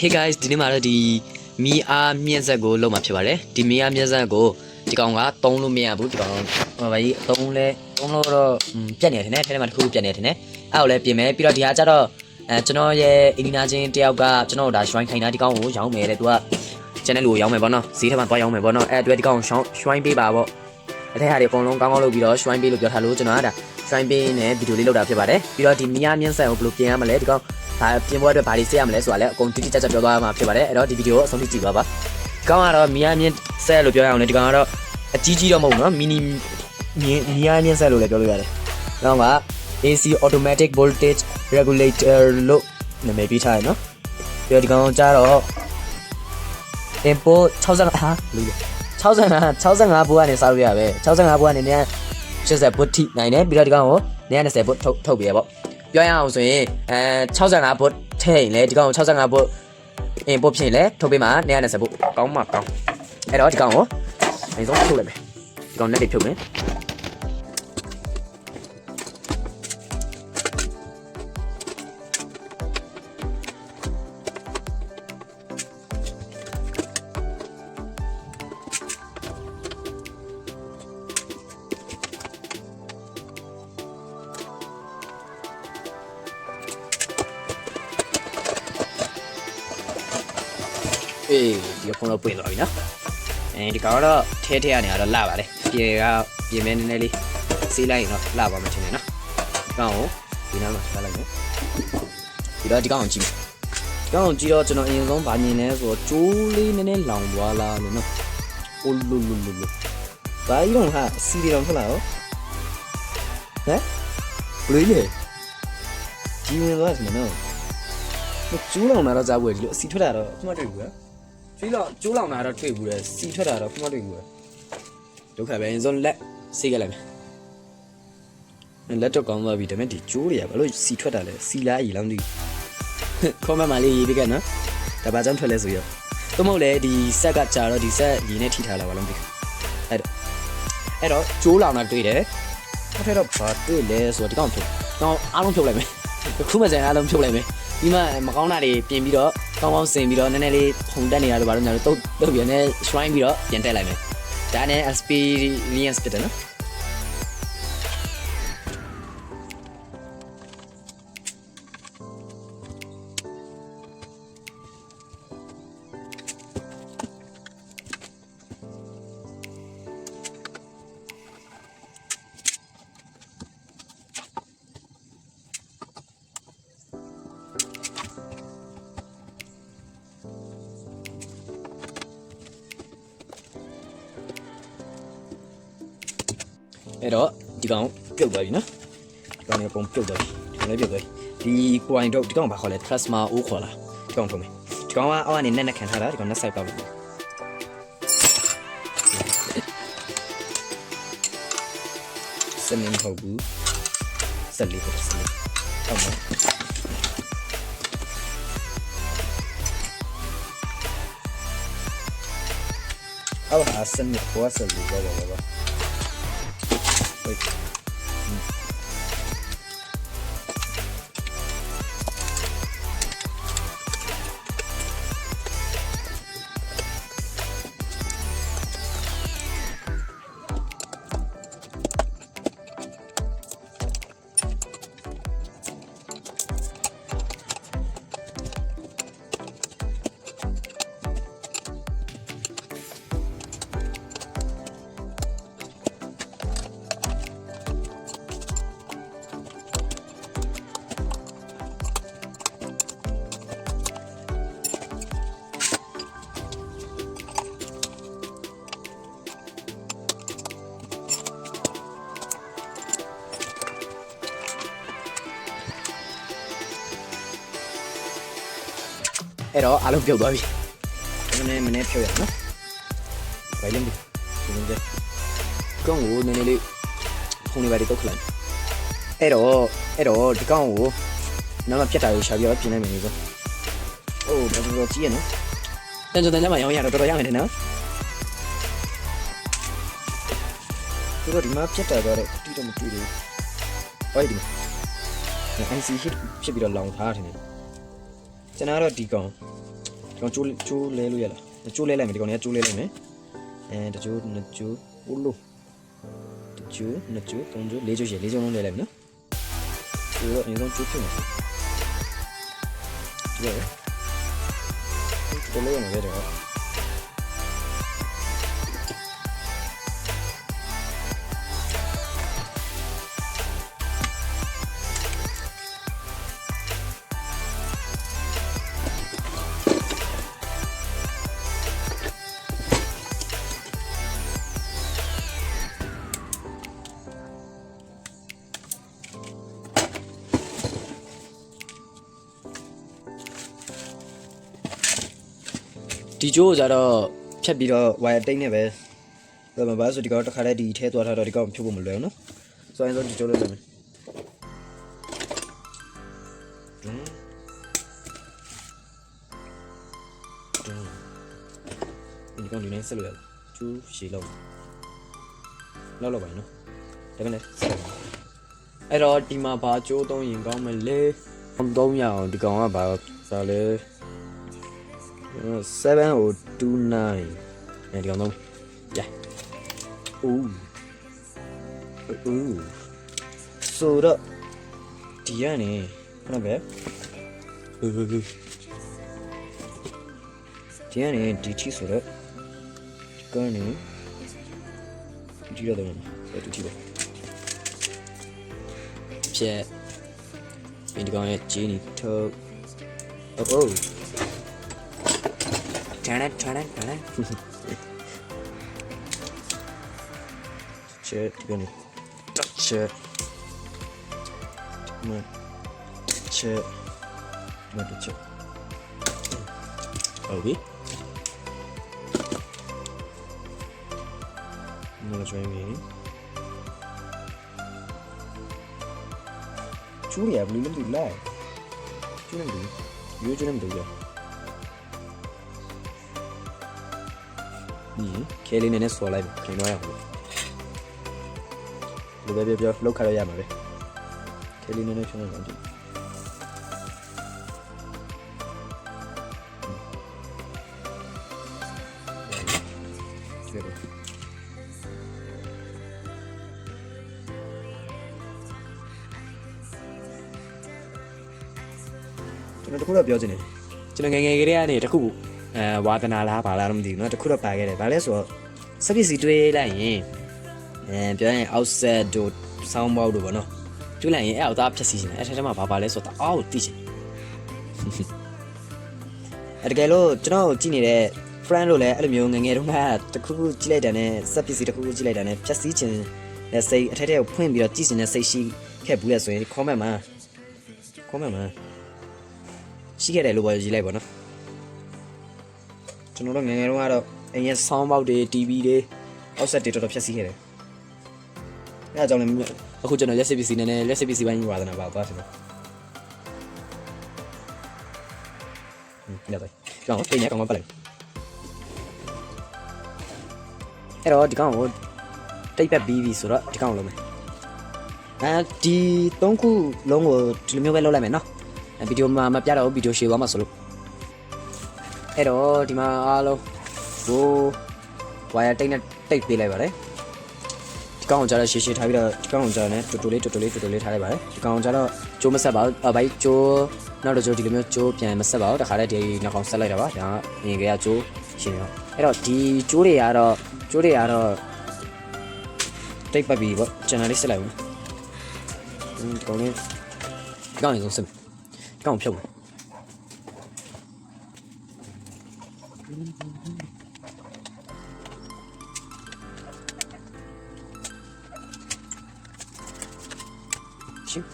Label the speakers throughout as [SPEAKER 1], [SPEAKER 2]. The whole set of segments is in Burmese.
[SPEAKER 1] Hey guys ဒီနေ့မှာတော့ဒီမီအားမြင့်ဆက်ကိုလုံးမှာဖြစ်ပါတယ်ဒီမီအားမြင့်ဆက်ကိုဒီကောင်ကသုံးလို့မရဘူးဒီကောင်ဟိုဘာကြီးသုံးလဲသုံးလို့တော့อืมပြက်နေတယ်ထင်တယ်ထဲထဲမှာတစ်ခုခုပြက်နေတယ်ထင်တယ်အဲ့ကိုလည်းပြင်မယ်ပြီးတော့ဒီဟာကျတော့အဲကျွန်တော်ရဲ့အင်ဒီနာချင်းတယောက်ကကျွန်တော်တို့ဒါ shrine ခိုင်းတာဒီကောင်ကိုရောင်းမယ်တဲ့သူက channel ကိုရောင်းမယ်ပေါ့နော်ဈေးထဲမှာသွားရောင်းမယ်ပေါ့နော်အဲ့အတွက်ဒီကောင်ကို shrine ပေးပါပေါ့အထက်ဟာတွေအကုန်လုံးကောင်းကောင်းလုပ်ပြီးတော့ shrine ပေးလို့ပြောထားလို့ကျွန်တော်ကဒါ shrine ပေးနဲ့ဗီဒီယိုလေးလုပ်တာဖြစ်ပါတယ်ပြီးတော့ဒီမီအားမြင့်ဆက်ကိုဘယ်လိုပြင်ရမလဲဒီကောင် ဒါပြင်ဖို့အတွက်ဘာတွေစေရမလဲဆိုတာလည်းအကုန်တိတိကျကျပြောသွားမှာဖြစ်ပါတယ်အဲ့တော့ဒီဗီဒီယိုကိုအဆုံးထိကြည့်ပါပါဒီကောင်ကတော့မီအားမြင့်ဆက်လို့ပြောရအောင်လေဒီကောင်ကတော့အကြီးကြီးတော့မဟုတ်ဘူးနော်မီနီမီအားမြင့်ဆက်လို့လည်းပြောလို့ရတယ်ဒီကောင်က AC automatic voltage regulator လို့နာမည်ပေးထားရနော်ပြီးတော့ဒီကောင်ကျတော့ input 65ဟာလို့65 65ဘိုးကနေစားလို့ရပဲ65ဘိုးကနေနေ80ဘုတ်ထိနိုင်တယ်ပြီးတော့ဒီကောင်ကို120ဘုတ်ထုတ်ထုတ်ပြရပေါ့ ပြောရအောင်ဆိုရင်အဲ65ဘုတ်ထည့်ရင်လေဒီကောင်ကို65ဘုတ် input ဖြစ်ရင်လေထုတ်ပေးမှာ120ဘုတ်ကောင်းမှာကောင်းအဲ့တော့ဒီကောင်ကိုအရင်ဆုံးထုတ်လိုက်မယ်ဒီကောင်နဲ့တွေဖြုတ်မယ် ပွင့်သွားပြီနော်အဲဒီကောင်ကတော့ထဲထဲကနေကတော့လှပါတယ်ပြေကပြင်မဲနည်းနည်းလေးစီးလိုက်ရင်တော့လှပါမှထင်တယ်နော်ဒီကောင်ကိုဒီနားမှာထားလိုက်မယ်ပြီးတော့ဒီကောင်ကိုကြည့်မယ်ဒီကောင်ကိုကြည့်တော့ကျွန်တော်အရင်ဆုံးဗာမြင်လဲဆိုတော့ကျိုးလေးနည်းနည်းလောင်သွားလားလို့နော်အိုးလူလူလူလူဘာကြီးတော့ဟာစီရီတော့ထွက်လာရောဟမ်ဘလို့လေကြီးဝင်သွားတယ်နော်ကျိုးလောင်လာတော့ကြားပွဲဒီလိုအစီထွက်လာတော့မှတ်တွေ့ဘူး ကွာကျွေးတော့ကျိုးလောင်တာတော့တွေ့ဘူးလေစီထွက်တာတော့ခုမှတွေ့ဘူးလေဒုက္ခပဲအရင်ဆုံးလက်စေးခဲ့လိုက်မယ်လက်တော့ကောင်းသွားပြီဒါပေမဲ့ဒီကျိုးတွေကဘာလို့စီထွက်တာလဲစီလားအီလောင်းဒီခေါမမလေးရေးပေးကနော်ဒါဘာကြောင့်ထွက်လဲဆိုရောသို့မဟုတ်လေဒီဆက်ကကြာတော့ဒီဆက်ရင်းနဲ့ထိထားလာပါလို့မသိအဲ့တော့အဲ့တော့ကျိုးလောင်တာတွေ့တယ်အဲ့တော့ဘာတွေ့လဲဆိုတော့ဒီကောင်ဖြုတ်တော့အားလုံးဖြုတ်လိုက်မယ်ခုမှစံအားလုံးဖြုတ်လိုက်မယ်ဒီမှာမကောင်းတာတွေပြင်ပြီးတော့ ကောင်းကောင်းစင်ပြီးတော့နည်းနည်းလေးဖုန်တက်နေတာလို့ဘာလို့ညာလို့တုတ်တုတ်ပြီးတော့နည်း shrine ပြီးတော့ပြန်တက်လိုက်မယ်ဒါနဲ့ experience ဖြစ်တယ်နော် အဲ့တော့ဒီကောင်ပြုတ်သွားပြီနော်ဒီကောင်လည်းပုံပြုတ်သွားပြီဒီကောင်လည်းပြုတ်သွားပြီဒီ coin တော့ဒီကောင်ဘာခေါ်လဲ plasma o ခေါ်လားဒီကောင်ထုံးမယ်ဒီကောင်ကအောက်ကနေနဲ့နဲ့ခံထားတာဒီကောင်နဲ့ side ပေါက်လို့စနေမဟုတ်ဘူးဆက်လေးဟုတ်ဆက်လေးဟုတ်မယ်အော်ဟာစနေဘောဆက်လေးဘာ ဘာ တော့အားလုံးပြုတ်သွားပြီမနေ့မနေ့ဖြုတ်ရအောင်နော်ဘယ်လိုလဲဒီလိုလဲကောင်းကိုနည်းနည်းလေးဖုန်းလေးပါတုတ်ခလိုက်အဲ့တော့အဲ့တော့ဒီကောင်းကိုနောက်မှပြတ်တာကိုရှာပြီးတော့ပြင်လိုက်မယ်လေဆိုအိုးဘယ်လိုကြည့်ရနော်တန်ကြတန်ကြမှာရောင်းရတော့တော်တော်ရမယ်တဲ့နော်ဒီတော့ဒီမှာပြတ်တာတော့တိတော့မတွေ့ဘူးဟိုဒီမှာ IC hit ဖြစ်ပြီးတော့လောင်ထားတယ် ကျွန်တော်ကတော့ဒီကောင်ဒီကောင်ကျိုးကျိုးလဲလို့ရလားကျိုးလဲလိုက်မယ်ဒီကောင်ကကျိုးလဲလိုက်မယ်အဲတကျိုးနှစ်ကျိုးဦးလို့တကျိုးနှစ်ကျိုးသုံးကျိုးလေးကျိုးရှိလေးကျိုးလုံးလဲလိုက်မယ်နော်ကျိုးတော့အရင်ဆုံးကျိုးဖြစ်မယ်ဒီလိုတော်လေးရမယ်တော့ ဒီကျိုးကိုကြတော့ဖြတ်ပြီးတော့ wire တိတ်နေပဲဒါမှမဟုတ်ဆိုဒီကောင်တစ်ခါတည်းဒီထဲသွားထားတော့ဒီကောင်ဖြုတ်ဖို့မလွယ်ဘူးနော်ဆိုရင်ဆိုဒီကျိုးလေးလုပ်မယ်ဒွန်းဒွန်းဒီကောင်ဒီနေ့ဆက်လို့ရလားကျိုးရှည်လောက်လောက်လောက်ပါနော်ဒါကလည်းဆက်လို့အဲ့တော့ဒီမှာဘာကျိုးသုံးရင်ကောင်းမလဲသုံးရအောင်ဒီကောင်ကဘာဆိုလဲ 7029အဲဒီကောင်တော့ရဦးဦးဆိုတော့ဒီကနေခဏပဲဦးဒီကနေဒီချီဆိုတော့ဒီကနေဒီရတော့အဲ့ဒီချီပဲဖြက်ဒီကောင်ရဲ့ဂျင်းနီထုတ်အိုး Turn it, turn it, turn it. Shit, you're gonna touch it. Come on. Touch it. Come on, touch it. Okay. I'm gonna try again. ကျူးရဘူးလို့လို့လိုက်ကျူးနေတယ်ရိုးကျူးနေတယ်นี่เခဲလေးနဲ့နဲ့ဆော်လိုက်ပြင်သွားရအောင်လူပဲပြောပြောလောက်ခါရရမှာပဲခဲလေးနဲ့နဲ့ဖြုံးလိုက်အောင်ဒီကျွန်တော်တို့ကတော့ပြောချင်တယ်ကျွန်တော်ငယ်ငယ်ကလေးကနေတခုခု အဲဝါသနာလားဘာလားတော့မသိဘူးเนาะတခုတော့ပါခဲ့တယ်ဘာလဲဆိုတော့စပစ်စီတွေးလိုက်ရင်အဲပြောရင် outset တို့ sound box တို့ပေါ့နော်တွေးလိုက်ရင်အဲ့အောက်သားဖြတ်စီနေအဲ့ထက်ထဲမှာဘာပါလဲဆိုတော့အောက်သိချင်အဲ့တကယ်လို့ကျွန်တော်ကြည့်နေတဲ့ friend လို့လည်းအဲ့လိုမျိုးငယ်ငယ်တုန်းကတခုခုကြည့်လိုက်တာနဲ့စပစ်စီတခုခုကြည့်လိုက်တာနဲ့ဖြတ်စီခြင်းနဲ့စိတ်အထက်ထဲကိုဖွင့်ပြီးတော့ကြည့်နေတဲ့စိတ်ရှိခဲ့ဘူးလဲဆိုရင် comment မှာ comment မှာရှိခဲ့တယ်လို့ပြောကြည့်လိုက်ပါနော် ကျွန်တော်တို့ငယ်ငယ်တုန်းကတော့အရင် sound box တွေ TV တွေ offset တွေတော်တော်ဖြတ်စီးခဲ့တယ်။အဲအကြောင်းလည်းအခုကျွန်တော်လက်စစ်ပစ္စည်းနဲ့လက်စစ်ပစ္စည်းပိုင်းဝါသနာပါသွားတယ်လို့။ဟင်းညတော့ကျွန်တော်ပြင်ရကောင်မပတ်လိုက်။အဲ့တော့ဒီကောင်ကိုတိတ်ပတ်ပြီးပြီဆိုတော့ဒီကောင်ကိုလုပ်မယ်။အဲဒီ၃ခုလုံးကိုဒီလိုမျိုးပဲလုပ်လိုက်မယ်နော်။အဲဗီဒီယိုမှာမပြတော့ဗီဒီယိုရှည်သွားမှာဆိုလို့ အဲ့တော့ဒီမှာအားလုံးဟို wire တိတ်နဲ့တိတ်ပေးလိုက်ပါတယ်ဒီကောင်ကိုကျတော့ရှည်ရှည်ထားပြီးတော့ဒီကောင်ကိုကျတော့လည်းတူတူလေးတူတူလေးတူတူလေးထားလိုက်ပါတယ်ဒီကောင်ကိုကျတော့ကျိုးမဆက်ပါဘူးအဘိုက်ကျိုးနောက်တော့ကျိုးဒီလိုမျိုးကျိုးပြန်မဆက်ပါဘူးတခါတည်းဒီနောက်ကောင်ဆက်လိုက်တာပါဒါကအရင်ကကျိုးရှင်ရောအဲ့တော့ဒီကျိုးတွေကတော့ကျိုးတွေကတော့တိတ်ပတ်ပြီးပေါ့ကျွန်တော်လေးဆက်လိုက်ဘူးဒီကောင်လေးဒီကောင်လေးဆုံးဆက်ဒီကောင်ဖြုတ်မယ် Shoot.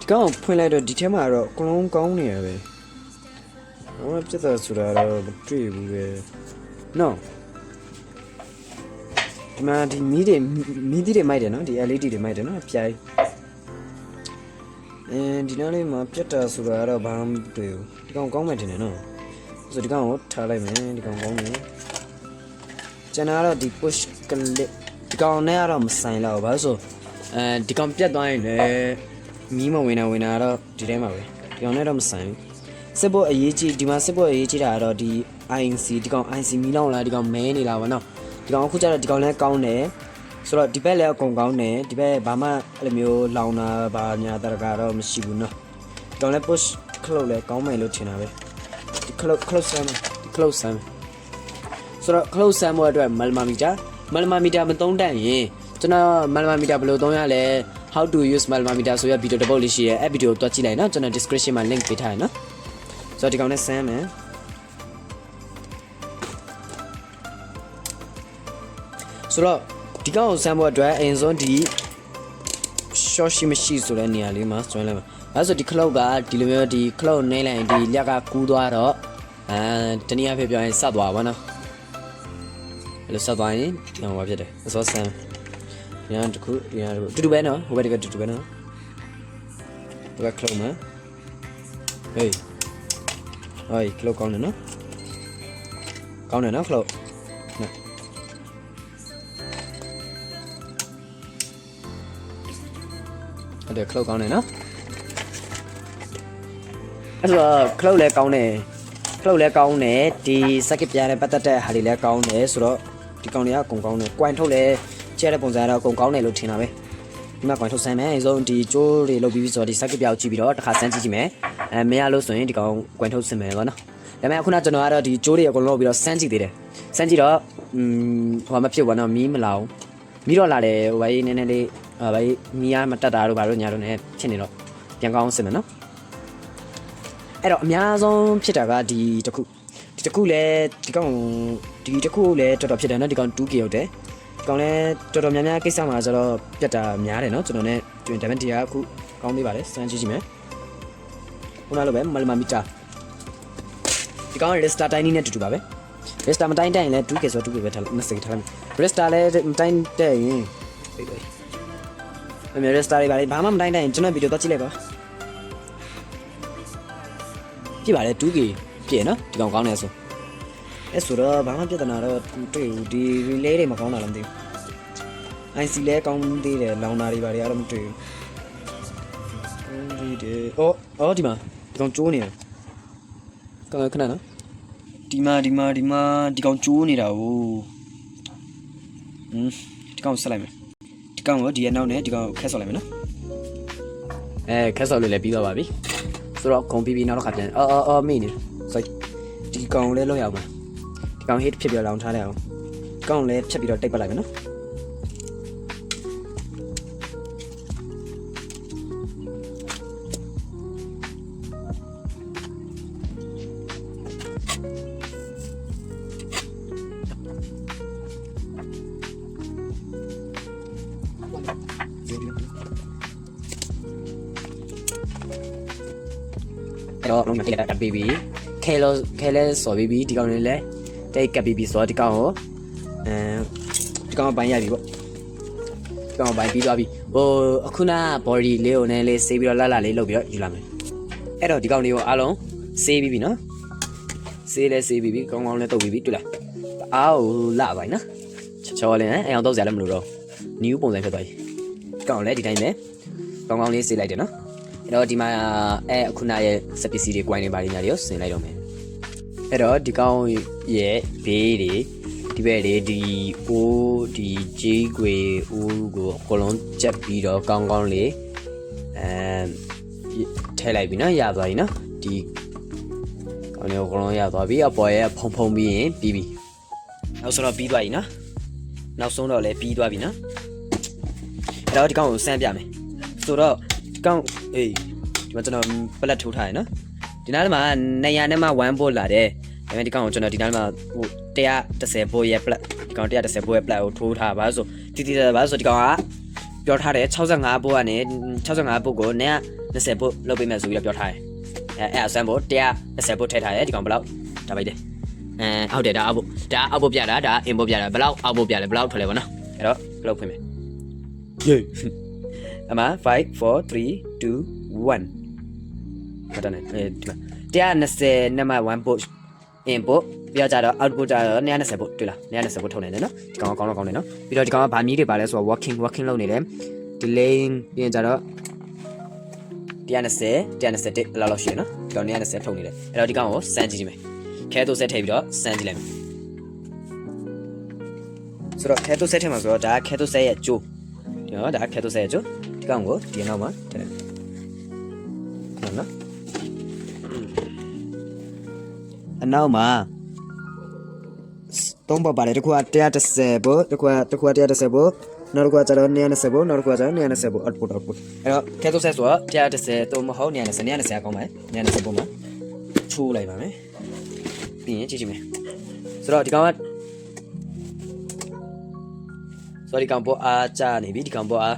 [SPEAKER 1] ဒီကောင်ဖွင့်လိုက်တော့ဒီထဲမှာတော့အကလုံးကောင်းနေရပဲ။ဘာမှပြဿနာဆိုတာတော့မတွေ့ဘူးပဲ။ No ဒီမှာဒီမီးတွေမီးတွေမိုက်တယ်နော်ဒီ LED တွေမိုက်တယ်နော်ပြိုင်အဲဒီနောက်လေးမှာပြတ်တာဆိုတာတော့ဘာမှမတွေ့ဘူးဒီကောင်ကောင်းမှတင်တယ်နော် ဆိုဒီကောင်ကိုထားလိုက်မယ်ဒီကောင်ကောင်းတယ်ကျန်တာကတော့ဒီ push clip ဒီ
[SPEAKER 2] ဒီကောင်နဲ့ကတော့မဆိုင်တော့ဘူးဘာလို့ဆိုအဲဒီကောင်ပြတ်သွားရင်လည်းမီးမဝင်နိုင်ဝင်တာတော့ဒီထဲမှာပဲဒီကောင်နဲ့တော့မဆိုင်ဘူးစစ်ဖို့အရေးကြီးဒီမှာစစ်ဖို့အရေးကြီးတာကတော့ဒီ INC ဒီကောင် INC မီးလောင်လာဒီကောင်မဲနေလာပါတော့ဒီကောင်အခုကျတော့ဒီကောင်လည်းကောင်းတယ်ဆိုတော့ဒီဘက်လည်းအကုန်ကောင်းတယ်ဒီဘက်ဘာမှအဲ့လိုမျိုးလောင်တာဘာညာတရကတော့မရှိဘူးเนาะဒီကောင်လည်း push close လည်းကောင်းမယ်လို့ထင်တာပဲ ဒီ close close ဆမ်းမယ်ဒီ close ဆမ်းမယ်ဆိုတော့ close ဆမ်းဖို့အတွက် multimeter multimeter မသုံးတတ်ရင်ကျွန်တော် multimeter ဘယ်လိုသုံးရလဲ how to use multimeter ဆိုရဗီဒီယိုတစ်ပုတ်လေးရှိရဲအဲ့ဗီဒီယိုကိုတွက်ကြည့်လိုက်နော်ကျွန်တော် description မှာ link ပေးထားရနော်ဆိုတော့ဒီကောင်နဲ့ဆမ်းမယ်ဆိုတော့ဒီကောင်ကိုဆမ်းဖို့အတွက်အရင်ဆုံးဒီ short ရှိမရှိဆိုတဲ့နေရာလေးမှာကျွမ်းလိုက်ပါ အဲဆိုဒီ cloud ကဒီလိုမျိုးဒီ cloud နှိမ့်လိုက်ရင်ဒီလက်ကကူးသွားတော့အဲတနည်းအားဖြင့်ပြောရင်ဆက်သွားပါနော်အဲ့လိုဆက်သွားရင်ဟိုဘာဖြစ်တယ်အစောဆန်းဒီနာတခုဒီနာတခုတူတူပဲနော်ဟိုဘက်ကတူတူပဲနော်ဒီက clone မဟေးဟေး clone ကောင်းတယ်နော်ကောင်းတယ်နော် clone နော်အဲ့ဒါ clone ကောင်းတယ်နော် အဲ့တော့ clone လည်းကောင်းတယ် cloud လည်းကောင်းတယ်ဒီ circuit ပြားနဲ့ပတ်သက်တဲ့ဟာတွေလည်းကောင်းတယ်ဆိုတော့ဒီကောင်တွေကအကုန်ကောင်းတယ် coin ထုတ်လည်းကျဲတဲ့ပုံစံကတော့အကုန်ကောင်းတယ်လို့ထင်တာပဲဒီမှာ coin ထုတ်ဆန်းမယ်အဲဆုံးဒီကျိုးတွေလုပ်ပြီးပြီဆိုတော့ဒီ circuit ပြားကိုကြည့်ပြီးတော့တစ်ခါစမ်းကြည့်ကြည့်မယ်အဲမရလို့ဆိုရင်ဒီကောင် coin ထုတ်ဆင်မယ်ပေါ့နော်ဒါပေမဲ့ခုနကျွန်တော်ကတော့ဒီကျိုးတွေအကုန်လုံးလုပ်ပြီးတော့စမ်းကြည့်သေးတယ်စမ်းကြည့်တော့อืมဟိုမဖြစ်ဘူးနော်မီးမလာဘူးမီးတော့လာတယ်ဟိုဘာကြီးနည်းနည်းလေးဟိုဘာကြီးမီးရမတက်တာတို့ဘာတို့ညာတို့ ਨੇ ဖြစ်နေတော့ပြန်ကောင်းစင်မယ်နော် အဲ့တော့အများဆုံးဖြစ်တာကဒီတစ်ခုဒီတစ်ခုလည်းဒီကောင်ဒီတစ်ခုလည်းတော်တော်ဖြစ်တယ်နော်ဒီကောင် 2K ဟုတ်တယ်ဒီကောင်လည်းတော်တော်များများကိစ္စမှာဆိုတော့ပြတ်တာများတယ်နော်ကျွန်တော် ਨੇ တွင်ဒါပေမဲ့ဒီကအခုကောင်းသေးပါတယ်စမ်းကြည့်ကြည့်မယ်ခုနလိုပဲမလမမီတာဒီကောင် Resta Tiny နဲ့တူတူပါပဲ Resta မတိုင်းတဲ့ရင်လည်း 2K ဆို 2K ပဲထားလို့နှစ်စိတ်ထားလိုက်မယ် Resta လည်းမတိုင်းတဲ့ရင်ပြေးပြေးအမေ Resta တွေပါလေဘာမှမတိုင်းတဲ့ရင်ကျွန်တော်ဗီဒီယိုတော့ကြည့်လိုက်ပါ ပြည့်ပါတယ် 2K ပြည့်နော်ဒီကောင်ကောင်းတယ်ဆိုအဲဆိုတော့ဘာမှပြဿနာတော့တွေ့ဘူးဒီ relay တွေမကောင်းတာလည်းမသိဘူး IC လဲကောင်းသေးတယ်လောင်တာတွေဘာတွေကတော့မတွေ့ဘူးဒီဒီအော်အော်ဒီမှာဒီကောင်ကျိုးနေတယ်ကောင်းခဏနော်ဒီမှာဒီမှာဒီမှာဒီကောင်ကျိုးနေတာ哦ဟွန်းဒီကောင်ဆက်လိုက်မယ်ဒီကောင်ကိုဒီအနောက်နဲ့ဒီကောင်ခက်ဆော့လိုက်မယ်နော်အဲခက်ဆော့လို့လည်းပြီးသွားပါပြီ ဆိုတော့ခုံပြီးပြီးနောက်တစ်ခါပြန်အော်အော်အော်မိနေစိုက်ဒီကောင်လေးလောက်ရအောင်ပါဒီကောင် hit ဖြစ်ပြီးတော့လောင်ထားလိုက်အောင်ဒီကောင်လည်းဖြတ်ပြီးတော့တိတ်ပတ်လိုက်မယ်နော် တော့လုံးမတိတ်ကပ်ပြီးပြီခဲလို့ခဲလဲစော်ပြီးပြီဒီကောင်လေးလည်းတိတ်ကပ်ပြီးပြီဆိုတော့ဒီကောင်ကိုအဲဒီကောင်ပိုင်းရပြီပေါ့ဒီကောင်ပိုင်းပြီးသွားပြီဟိုအခုန body လေးကိုနည်းလေးဆေးပြီးတော့လှလှလေးလုပ်ပြီးတော့ယူလာမယ်အဲ့တော့ဒီကောင်လေးကိုအားလုံးဆေးပြီးပြီနော်ဆေးလဲဆေးပြီးပြီကောင်းကောင်းလဲတုပ်ပြီးပြီတွေ့လားအားကိုလှပါပြီနော်ချောချောလေးနဲ့အဲ့အောင်တော့စရာလည်းမလိုတော့ new ပုံစံဖြစ်သွားပြီဒီကောင်လည်းဒီတိုင်းပဲကောင်းကောင်းလေးဆေးလိုက်တယ်နော် အဲ့တော့ဒီမှာအဲအခုနရဲ့စပစ္စည်းတွေ coin တွေပါနေညာတွေကိုဆင်လိုက်တော့မယ်အဲ့တော့ဒီကောင်ရဲ့ဘေးတွေဒီဘက်တွေဒီအိုးဒီဂျေးကွေအိုးကိုအကုန်လုံးချက်ပြီးတော့ကောင်းကောင်းလေးအဲထဲလိုက်ပြီနော်ရသွားပြီနော်ဒီကောင်းလေးကိုအကုန်လုံးရသွားပြီအပေါ်ရဲ့ဖုံဖုံပြီးရင်ပြီးပြီနောက်ဆိုတော့ပြီးသွားပြီနော်နောက်ဆုံးတော့လည်းပြီးသွားပြီနော်အဲ့တော့ဒီကောင်ကိုစမ်းပြမယ်ဆိုတော့ ကောင်းအေးဒီမှာကျွန်တော်ပလက်ထိုးထားရနော်ဒီနားမှာ200နဲ့မှ1ပို့လာတယ်ဒါပေမဲ့ဒီကောင်ကိုကျွန်တော်ဒီနားမှာဟို130ပို့ရဲ့ပလက်ဒီကောင်130ပို့ရဲ့ပလက်ကိုထိုးထားပါဆိုတီတီပါဆိုဒီကောင်ကပြောထားတယ်65ပို့ကနေ65ပို့ကို120ပို့လုပ်ပေးမယ်ဆိုပြီးတော့ပြောထားတယ်အဲအဲအစမ်းပို့130ပို့ထည့်ထားတယ်ဒီကောင်ဘယ်လောက်ဒါပိုက်တယ်အဲဟုတ်တယ်ဒါအောက်ပို့ဒါအောက်ပို့ပြတာဒါအင်ပို့ပြတာဘယ်လောက်အောက်ပို့ပြလဲဘယ်လောက်ထွက်လဲဗောနော်အဲ့တော့ဘယ်လောက်ဖွင့်မယ်ယေ အမ5 4 3 2 1မတန်းနဲ့အဲဒီမှာ120နဲ့မှ1 push input ပြီးတော့ကြတော့ output ကြတော့120ပို့တွေ့လား120ပို့ထုတ်နေတယ်နော်ဒီကောင်ကကောင်းတော့ကောင်းတယ်နော်ပြီးတော့ဒီကောင်ကဗာမီးတွေပါလဲဆိုတော့ working working လုပ်နေတယ် delay ပြီးရင်ကြတော့120 120တိလောက်လောက်ရှိရနော်ဒီကောင်120ထုတ်နေတယ်အဲ့တော့ဒီကောင်ကိုစမ်းကြည့်ကြည့်မယ်ခဲသို့ဆက်ထည့်ပြီးတော့စမ်းကြည့်လိုက်မယ်ဆိုတော့ခဲသို့ဆက်ထည့်မှာဆိုတော့ဒါကခဲသို့ဆက်ရဲ့ကျိုးဒီနော်ဒါကခဲသို့ဆက်ရဲ့ကျိုးဒီ ကောင်ကိုဒီနောက်မှာထည့်လိုက်နော်အနောက်မှာသုံးဘပါတယ်တစ်ခုက130ဘို့တစ်ခုကတစ်ခုက130ဘို့နောက်တစ်ခုကကျတော့120ဘို့နောက်တစ်ခုကကျတော့120ဘို့ output output အဲ့တော့ခဲသို့ဆက်ဆိုတော့130တော့မဟုတ်120 120ကောင်းပါလေ120ဘို့မှာချိုးလိုက်ပါမယ်ပြီးရင်ကြည့်ကြည့်မယ်ဆိုတော့ဒီကောင်ကဆိုတော့ဒီကောင်ပေါ်အားကျနေပြီဒီကောင်ပေါ်အား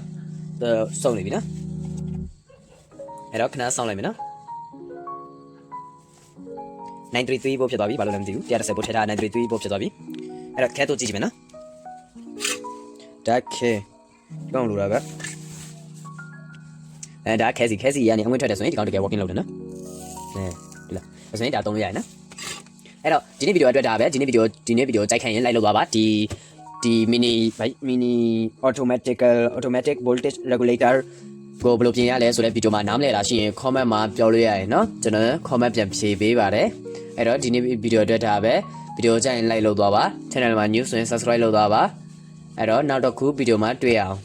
[SPEAKER 2] စုံနေပြီနော်အဲ့တော့ခဏဆောင်းလိုက်မယ်နော်933ဘို့ဖြစ်သွားပြီဘာလို့လဲမသိဘူး130ဘို့ထည့်ထား933ဘို့ဖြစ်သွားပြီအဲ့တော့ခဲတော့ကြည့်ကြည့်မယ်နော်ဒါခဲကောင်းလို့ရပါအဲဒါခဲစီခဲစီရနေအဝင်ထွက်တယ်ဆိုရင်ဒီကောင်တကယ် working လုပ်တယ်နော်အဲဒီလားဒါဆိုရင်ဒါသုံးလို့ရတယ်နော်အဲ့တော့ဒီနေ့ဗီဒီယိုအတွက်ဒါပဲဒီနေ့ဗီဒီယိုဒီနေ့ဗီဒီယိုကြိုက်ခိုင်းရင်လိုက်လို့သွားပါဒီ ဒီ mini mini automatic automatic voltage regulator ကိုဘယ်လိုပြင်ရလဲဆိုတဲ့ဗီဒီယိုမှာနားမလည်တာရှိရင် comment မှာပြောလို့ရရင်เนาะကျွန်တော် comment ပြန်ဖြေပေးပါတယ်အဲ့တော့ဒီနေ့ဗီဒီယိုအတွက်ဒါပဲဗီဒီယိုကြိုက်ရင် like လုပ်သွားပါ channel မှာ news ဆိုရင် subscribe လုပ်သွားပါအဲ့တော့နောက်တစ်ခုဗီဒီယိုမှာတွေ့ရအောင်